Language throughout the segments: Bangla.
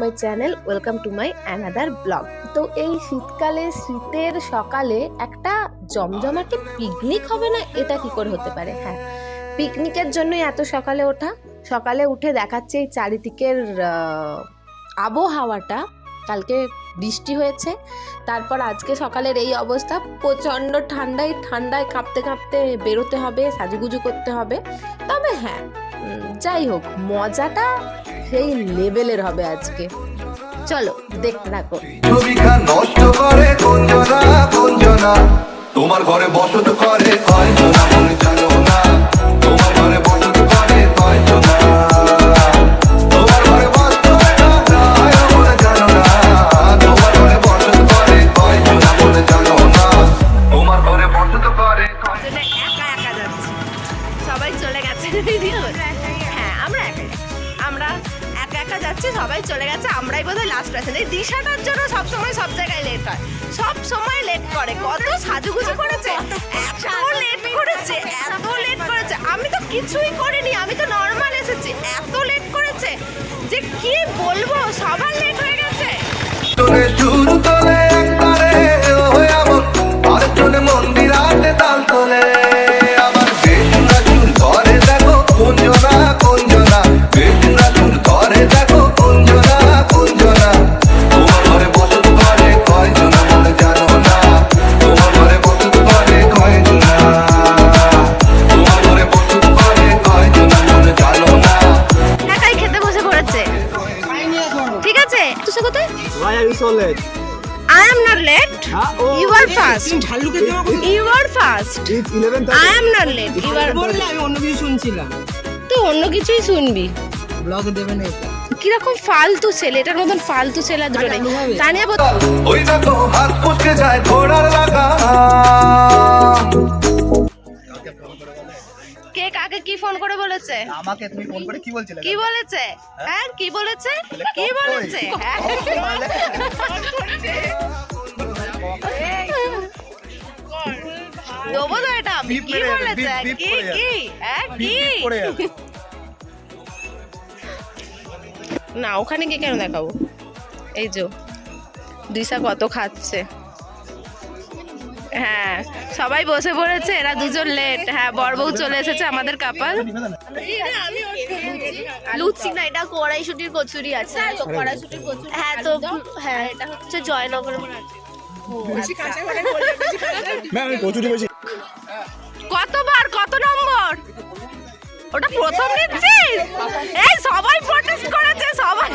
My channel welcome to my another blog তো এই শীতকালে, শীতের সকালে একটা জমজমাটে পিকনিক হবে না? এটা কি করে হতে পারে? হ্যাঁ পিকনিকের জন্যই এত সকালে ওঠা। সকালে উঠে দেখাচ্ছে এই চারিদিকের আবহাওয়াটা। কালকে বৃষ্টি হয়েছে। তারপর আজকে সকালের এই অবস্থা। প্রচণ্ড ঠান্ডায় ঠান্ডায় কাঁপতে কাঁপতে বেরোতে হবে, সাজুগুজু করতে হবে। তবে হ্যাঁ যাই হোক, মজাটা সেই লেভেলের হবে আজকে। চলো দেখতে থাকো। নষ্ট করে তোমার ঘরে বসত করে বোধহয় এই দিশাটার জন্য সব সময় সব জায়গায় লেট হয়। সব সময় লেট করে। কত সাজুগুজু করেছে। এত লেট করেছে। এত লেট করেছে। আমি তো কিছুই করিনি। আমি তো নর্মাল এসেছি। এত লেট করেছে যে কি বলব? সবার লেট হয়ে Why are you so late? I am not late. Huh? Oh, You are fast. You are fast. It's 11:30. I am not late. You are বললে আমি অন্য কিছু শুনছিলাম তুই অন্য কিছুই শুনবি ব্লগে দেবে না এটা কীরকম ফালতু ছেলে এটার মতন ফালতু ছেলে আর দুটো নেই। তানিয়া বল ওই দেখো হাত যায় ঘোড়ার লাগা কে কাকে কি ফোন করে বলেছে? আমাকে তুমি ফোন করে কি বলছিলে? কি বলেছে? হ্যাঁ? কি বলেছে? কি বলেছে? হ্যাঁ? দেবো তো এটা। আমি কি বলেছে? কি কি? হ্যাঁ কি। না ওখানে গিয়ে কেন দেখাবো? এই যে দিশা কত খাচ্ছে। হ্যাঁ সবাই বসে পড়েছে এরা দুজন লেট হ্যাঁ বর বউ চলে এসেছে আমাদের কাপাল লুচি না এটা কড়াইশুটির কচুরি আছে হ্যাঁ তো হ্যাঁ এটা হচ্ছে জয়নগর কতবার কত নম্বর ওটা প্রথম নিচ্ছিস এই সবাই প্রটেস্ট করেছে সবাই।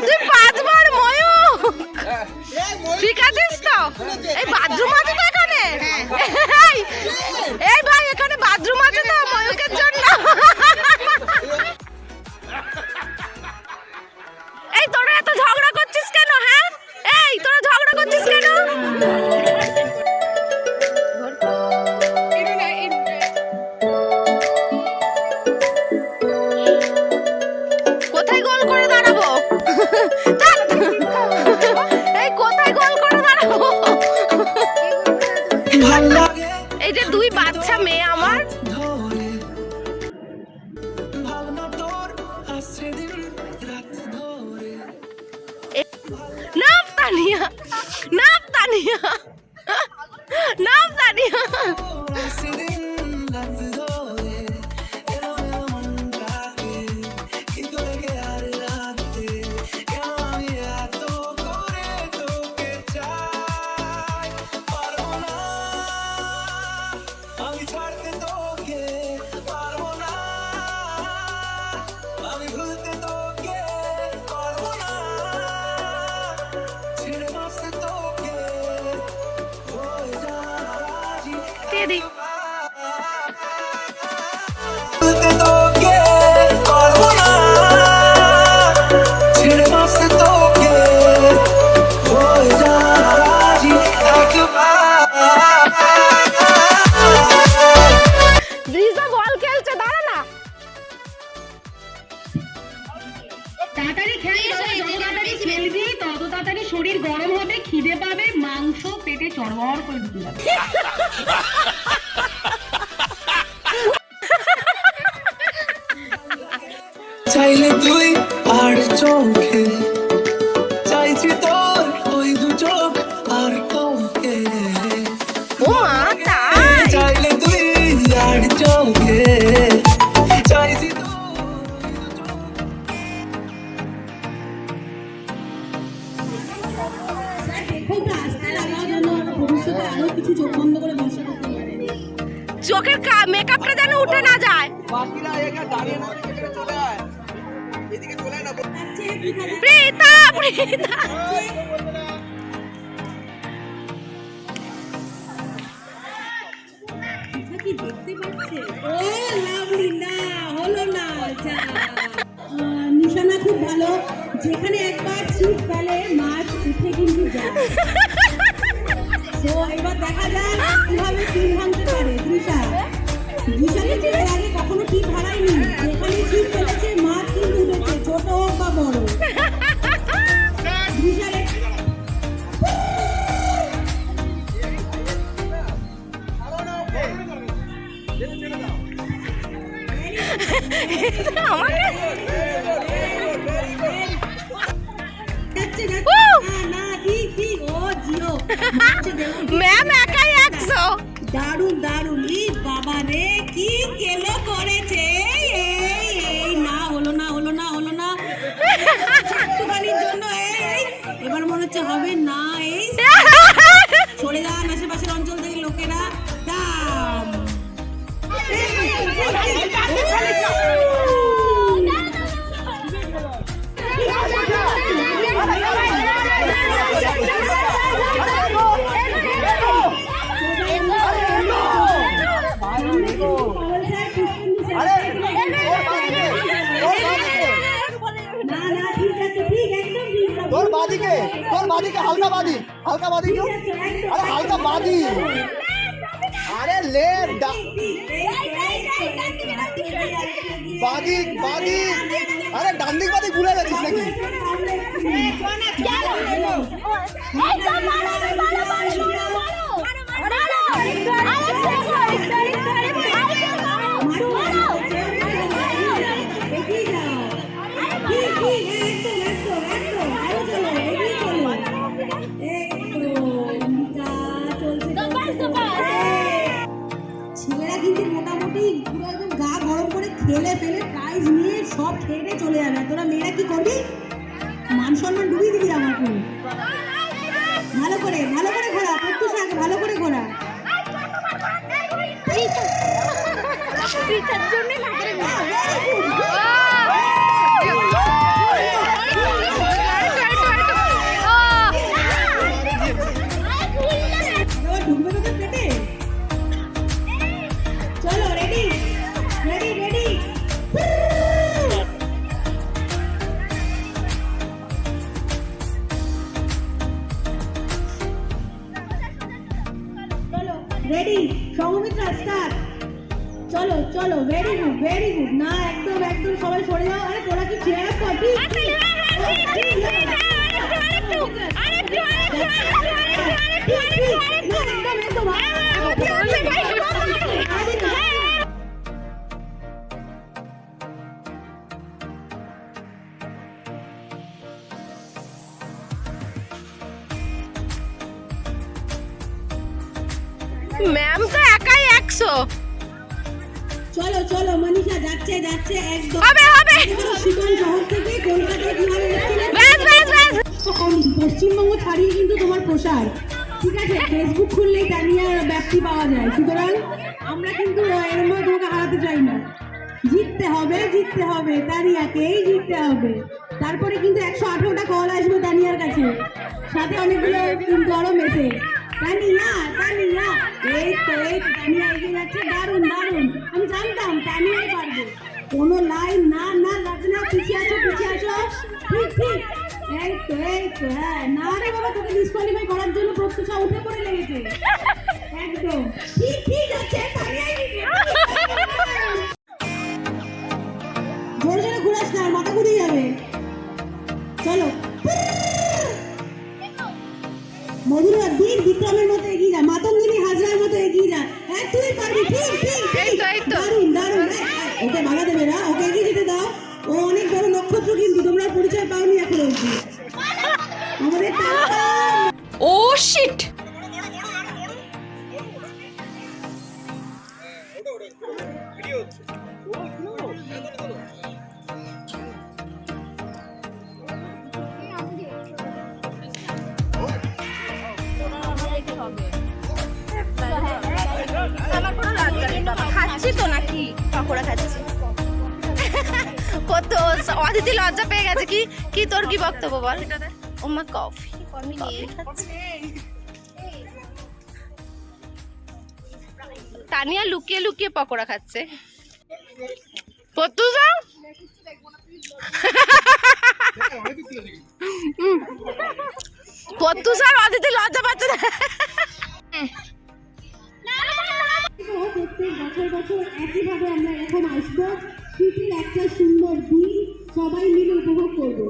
তুই পাঁচবার ময়ূর। ঠিক আছিস তো? এই বাথরুম আছে তো এখানে? এই, এই ভাই এখানে চোখের মেকআপটা যেন উঠে না যায়। বাকিরা এখানে দাঁড়িয়ে না থেকে এখানে চলে আয়। এদিকে চলে আয় না নিশানা খুব ভালো। যেখানে একবার ছিপ ফেলে মাছ উঠে কিন্তু যায়। তো এবার দেখা যাক কীভাবে টিম ভাঙতে পারে। তৃষা তৃষাকে ছিপের আগে কখনো টিপ হারায়নি যেখানে ছিপ ফেলেছে মাছ কিন্তু উঠেছে ছোট হোক বা বড়। তৃষার আমাকে? ম্যাম একাই একশো দারুণ দারুণ ই বাবা রে কি কেলো করেছে এই, এই এই না হলো না হলো না হলো না একটুখানির জন্য এই এই এবার মনে হচ্ছে হবে না এই চলে যান আশেপাশের অঞ্চল থেকে লোকেরা দাম हल्कावादी क्यों अरे हल्कावादी अरे ले बादी बादी अरे डांडी बादी भूला था जिसने की ছেলেরা কিন্তু মোটামুটি পুরো একদম গা গরম করে খেলে ফেলে প্রাইজ নিয়ে সব খেয়ে চলে যাবে। তোরা মেয়েরা কি করবি? মান সম্মান ডুবিয়ে দিবি পুরো ভালো করে ভালো করে ঘোরা প্রত্যুষ আগে ভালো করে ঘোরা। জন্য রেডি সৌমিত্রা স্টার্ট চলো চলো ভেরি গুড ভেরি গুড না একদম একদম সবাই সরে যাও আরে তোরা কি চেয়ার কর ঠিক একদম একদম একশো চলো চলো মনীষা যাচ্ছে যাচ্ছে একদম। হবে হবে। শিকন শহর থেকে কলকাতায় কীভাবে ব্যাস ব্যাস ব্যাস। পশ্চিমবঙ্গ ছাড়িয়ে কিন্তু তোমার প্রসার। ঠিক আছে ফেসবুক খুললেই তানিয়ার ব্যাপ্তি পাওয়া যায়। সুতরাং আমরা কিন্তু এর মধ্যে তোমাকে হারাতে চাই না। জিততে হবে জিততে হবে। তানিয়াকেই জিততে হবে। তারপরে কিন্তু একশো আঠেরোটা কল আসবে তানিয়ার কাছে। সাথে অনেকগুলো কিন্তু আরও মেসেজ তানিয়া তানিয়া এই তো, এই তানিয়া এগিয়ে যাচ্ছে। দারুণ দারুণ। আমি জানতাম তানিয়াই পারবে। কোনো লাইন না না লাগবে না, পিছিয়ে আছো পিছিয়ে আছো। ঠিক ঠিক। এই তো এই তো হ্যাঁ। না রে বাবা, তোকে ডিসকোয়ালিফাই করার জন্য প্রত্যুষা উঠে পড়ে লেগেছে। একদম। ঠিক ঠিক আছে তানিয়াই না, মাথা ঘুরে যাবে। বিক্রমের মতো এগিয়ে যা মাতঙ্গিনী হাজরার মতো এগিয়ে যা। হ্যাঁ তুই পারবি ঠিক ঠিক ঠিক। দারুণ দারুণ। এই, এই, ওকে বাধা দেবে না ওকে এগিয়ে যেতে দাও। ও অনেক বড় নক্ষত্র কিন্তু তোমরা পরিচয় পাওনি এখন অবধি। আমাদের ও শিট বল ও মা কফি কফি তানিয়া লুকিয়ে লুকিয়ে পকোড়া খাচ্ছে। পত্তুজা পত্তুজার অদিতি লজ্জা পাচ্ছে না। প্রত্যেক বছর বছর একইভাবে আমরা এরকম আসব। শীতের একটা সুন্দর দিন সবাই মিলে উপভোগ করব।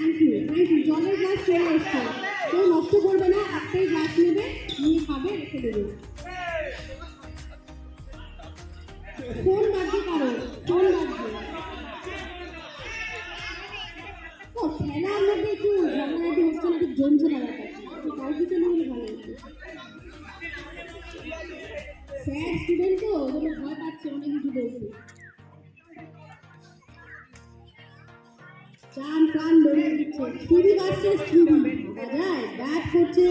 থ্যাংক ইউ থ্যাংক ইউ জলের গ্লাস চলে এসছে। কেউ নষ্ট না, একটাই গ্লাস নেবে নিয়ে খাবে, রেখে দেবে। ফোন বাজছে কারও? ফোন বাজছে ও খেলার মধ্যে একটু ঝগড়াঝাটি হচ্ছে ভালো হচ্ছে স্যার স্টুডেন্ট তো ভয় পাচ্ছে, অনেক কিছু বলছে। চান প্রাণ বেরিয়ে দিচ্ছে। Three versus three. ব্যাট করছে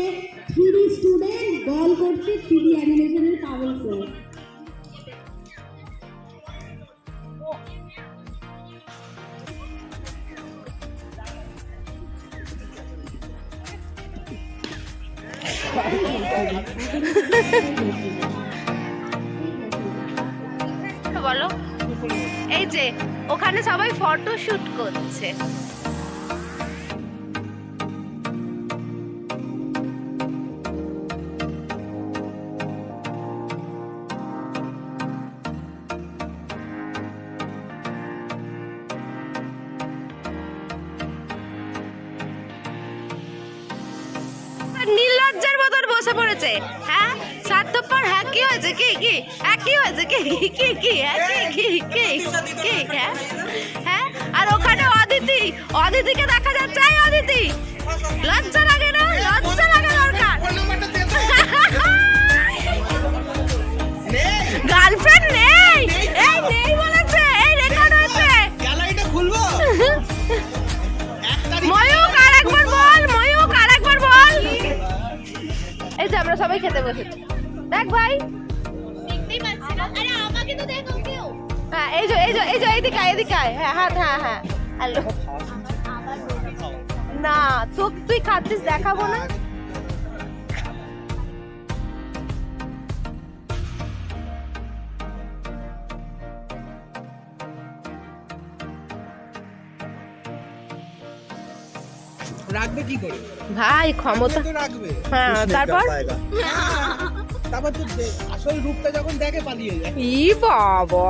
থ্রি স্টুডেন্ট, বল করছে থ্রি অ্যানিমেশনের পাগল স্যার ওখানে সবাই ফটো শুট করছে নির্লজ্জার মতন বসে পড়েছে হ্যাঁ? হ্যাঁ কি হয়েছে কি কি হ্যাঁ কি হয়েছে কি কি কি হ্যাঁ কি কি কি কি হ্যাঁ হ্যাঁ আর ওখানে অদিতি অদিতিকে দেখা যাচ্ছে এই অদিতি লজ্জা লাগে না লজ্জা লাগা দরকার গার্লফ্রেন্ড নেই এই নেই বলেছে এই রেকর্ড হয়েছে গ্যালারিটা খুলবো ময়ূক আর একবার বল ময়ূক আর একবার বল এই যে আমরা সবাই খেতে বসেছি দেখ ভাই। হ্যাঁ এই যে এই যে এই যে এইদিকে আয়, এদিকে হ্যাঁ হাত হ্যাঁ হ্যাঁ। হ্যালো। না তো তুই খাচ্ছিস দেখাবো না। রাখবে কি করে? ভাই ক্ষমতা। রাখবে। হ্যাঁ তারপর? তারপর তো আসল রূপটা যখন দেখে পালিয়ে যায়। ই বাবা।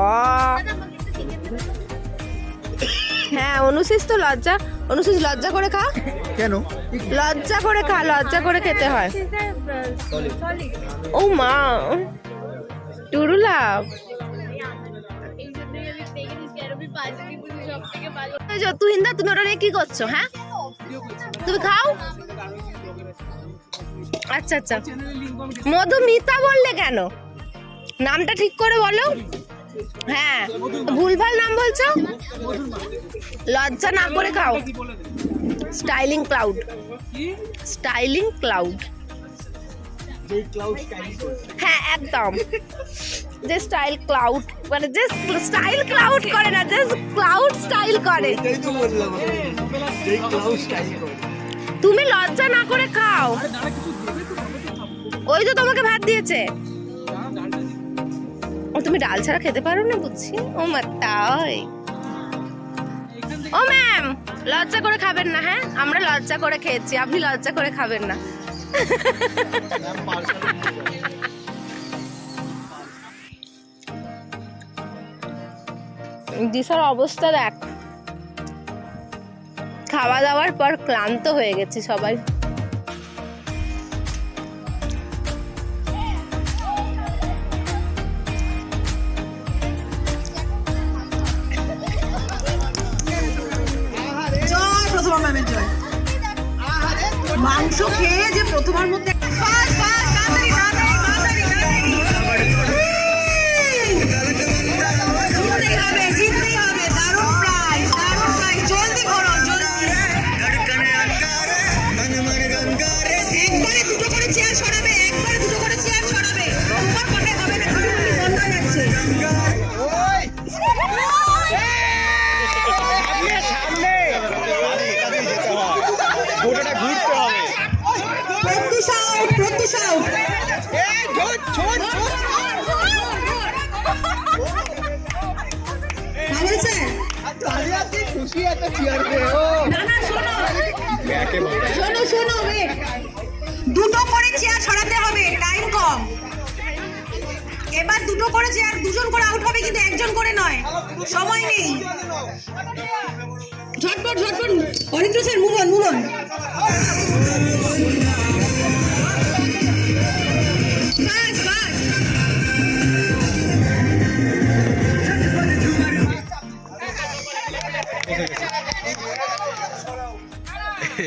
হ্যাঁ অনুশীষ তো লজ্জা অনুশীষ লজ্জা করে খা। কেন? লজ্জা করে খা লজ্জা করে খেতে হয়। ও মা। টুরুলা। তুমি ওটা নিয়ে কি করছ হ্যাঁ? তুমি খাও। আচ্ছা আচ্ছা। মধুমিতা বললে কেন? নামটা ঠিক করে বলো। হ্যাঁ ভুলভাল নাম বলছো? লজ্জা না করে খাও। Styling cloud. Styling cloud. হ্যাঁ একদম। যে স্টাইল ক্লাউড মানে যে স্টাইল ক্লাউড করে না যে ক্লাউড স্টাইল করে। তুমি লজ্জা না করে খাও। ওই তো তোমাকে ভাত দিয়েছে। ও তুমি ডাল ছাড়া খেতে পারো না বুঝছি। ও মা তাই। ও ম্যাম লজ্জা করে খাবেন না হ্যাঁ? আমরা লজ্জা করে খেয়েছি আপনি লজ্জা করে খাবেন না। দিশার অবস্থা দেখ। খাওয়া দাওয়ার পর ক্লান্ত হয়ে গেছে সবাই। মাংস খেয়ে যে প্রথমার মধ্যে খুশি চেয়ার ও। না না শোনো। শোনো শোনো wait। দুটো করে চেয়ার সরাতে হবে টাইম কম। এবার দুটো করে চেয়ার দুজন করে আউট হবে কিন্তু একজন করে নয়। সময় নেই। ঝটপট ঝটপট। Aritra sir move on move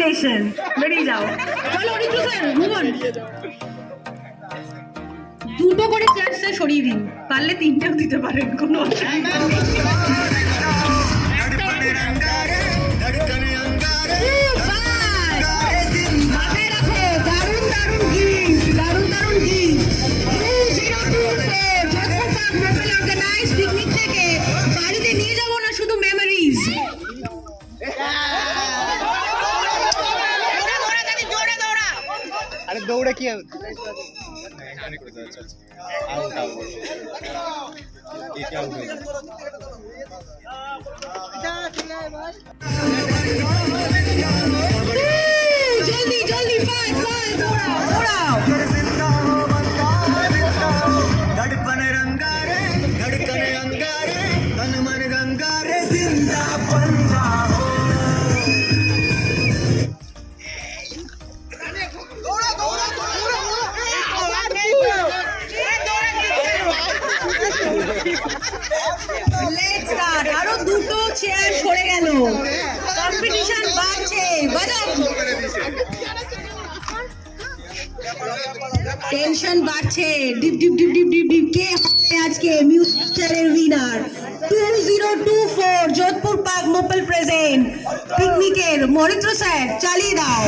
congratulation বেরিয়ে যাও। চলো অরিত্র স্যার মুভ অন দুটো করে স্যার সরিয়ে দিন। পারলে তিনটেও দিতে পারেন, কোনো অসুবিধা দৌড়ে কি জলদি জলদি কম্পিটিশন বাড়ছে টেনশন বাড়ছে। ডিপ ডিপ ডিপ ডিপ ডিপ ডিপ, কে হবে আজকে মিউজিকের winner two zero two four Jodhpur park মোপল present পিকনিকের, মরিত্র স্যার চালিয়ে দাও।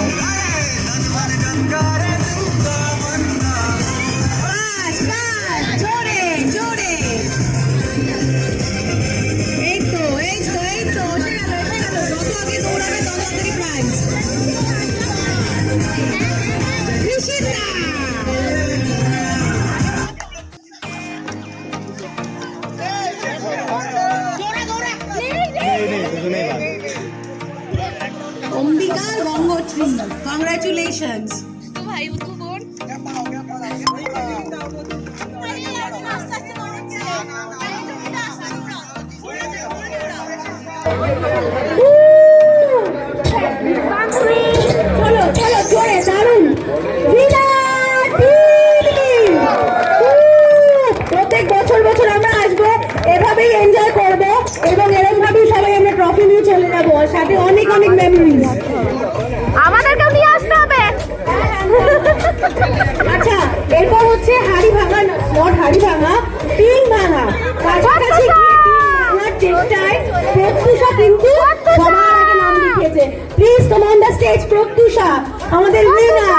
হচ্ছে হাড়ি ভাঙা নট হাড়ি ভাঙা টিন ভাঙা। কাছাকাছি গিয়ে টিন ভাঙার চেষ্টায় প্রত্যুষা কিন্তু সবার আগে নাম লিখেছে। Please come the stage Pratyusha আমাদের উইনার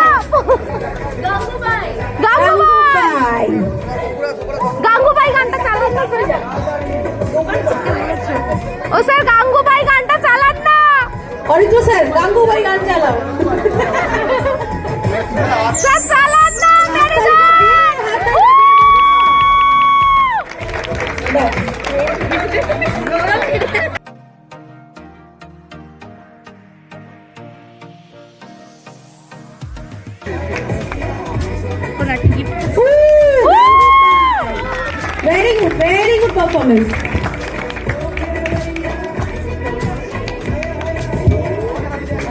গাঙ্গুবাই। গাঙ্গুবাই গাঙ্গুবাই গানটা চালান না স্যার ও স্যার গাঙ্গুবাই গানটা চালান না। অরিত্র স্যার গাঙ্গুবাই গান চালাও। স্যার চালান Very good, very good performance.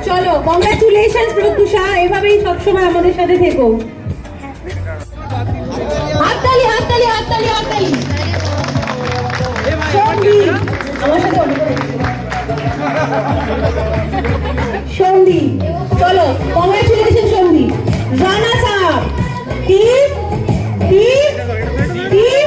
চলো কংগ্রাচুলেশন প্রত্যুষা এভাবেই সবসময় আমাদের সাথে থেকো হাততালি হাততালি হাততালি হাততালি আমার সন্ধি চলো congratulation Sandhi. Rana Saha team team team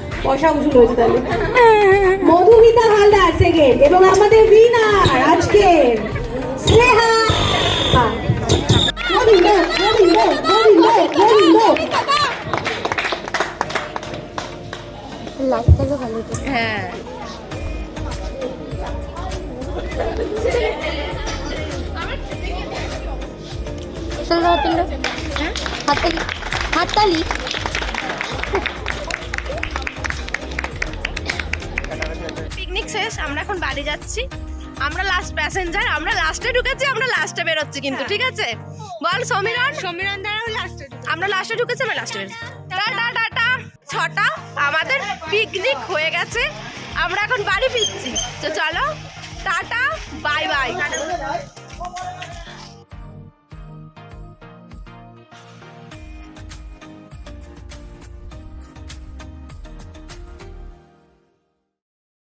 পয়সা উসুল হয়েছে তাহলে। মধুমিতা হালদার সেকেন্ড এবং আমাদের উইনার আজকে স্নেহা গোবিন্দ গোবিন্দ গোবিন্দ হ্যাঁ? হাততালি। হাততালি? আমরা এখন বাড়ি যাচ্ছি। আমরা লাস্ট প্যাসেঞ্জার আমরা লাস্টে ঢুকেছি আমরা লাস্টে বেরোচ্ছি কিন্তু ঠিক আছে? বল সমীরন সমীরন দ্বারা লাস্টে আমরা লাস্টে ঢুকেছি আমরা লাস্টে বেরোচ্ছি। টাটা টাটা ছটা আমাদের পিকনিক হয়ে গেছে। আমরা এখন বাড়ি ফিরছি। তো চলো টাটা বাই বাই